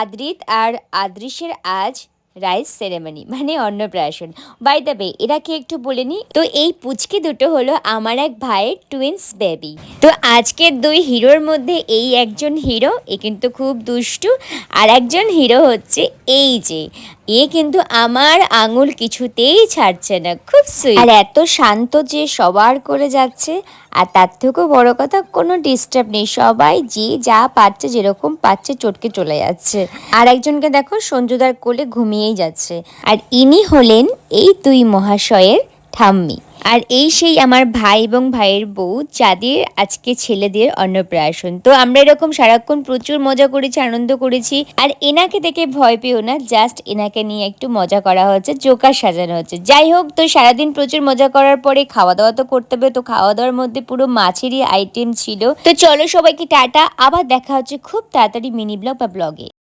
আদ্রিত আর আদ্রিসের আজ rice ceremony মানে অন্নপ্রাশন। বাই দ্য বে এরা কি একটু বলে নি, তো এই পুচকি দুটো হলো আমার এক ভাইয়ের টুইন্স বেবি তো আজকের দুই হিরোর মধ্যে এই একজন হিরো, এ কিন্তু খুব দুষ্টু, আর একজন হিরো হচ্ছে এই যে। এ কিন্তু আমার আঙুল কিছুতেই ছাড়ছে না, খুব সুইট আর এত শান্ত যে সবার করে যাচ্ছে, আর তার থেকেও বড় কথা, কোনো ডিস্টার্ব নেই, সবাই যে যা পাচ্ছে যেরকম পাচ্ছে চটকে চলে যাচ্ছে। আর একজনকে দেখো সঞ্জুদার কোলে ঘুমিয়েই যাচ্ছে। আর ইনি হলেন এই দুই মহাশয়ের ঠাম্মি। আর এই সেই আমার ভাই এবং ভাইয়ের বউ, যাদের আজকে ছেলেদের অন্নপ্রাশন। তো আমরা এরকম সারাক্ষণ প্রচুর মজা করেছি, আনন্দ করেছি। আর এনাকে দেখে ভয় পেও না জাস্ট এনাকে নিয়ে একটু মজা করা হচ্ছে, জোকার সাজানো হচ্ছে। যাই হোক, তো সারাদিন প্রচুর মজা করার পরে খাওয়া দাওয়া তো করতে হবে, তো খাওয়া দাওয়ার মধ্যে পুরো মাছেরই আইটেম ছিল। তো চলো সবাইকে টাটা, আবার দেখা হচ্ছে খুব তাড়াতাড়ি মিনি ব্লগ বা ব্লগে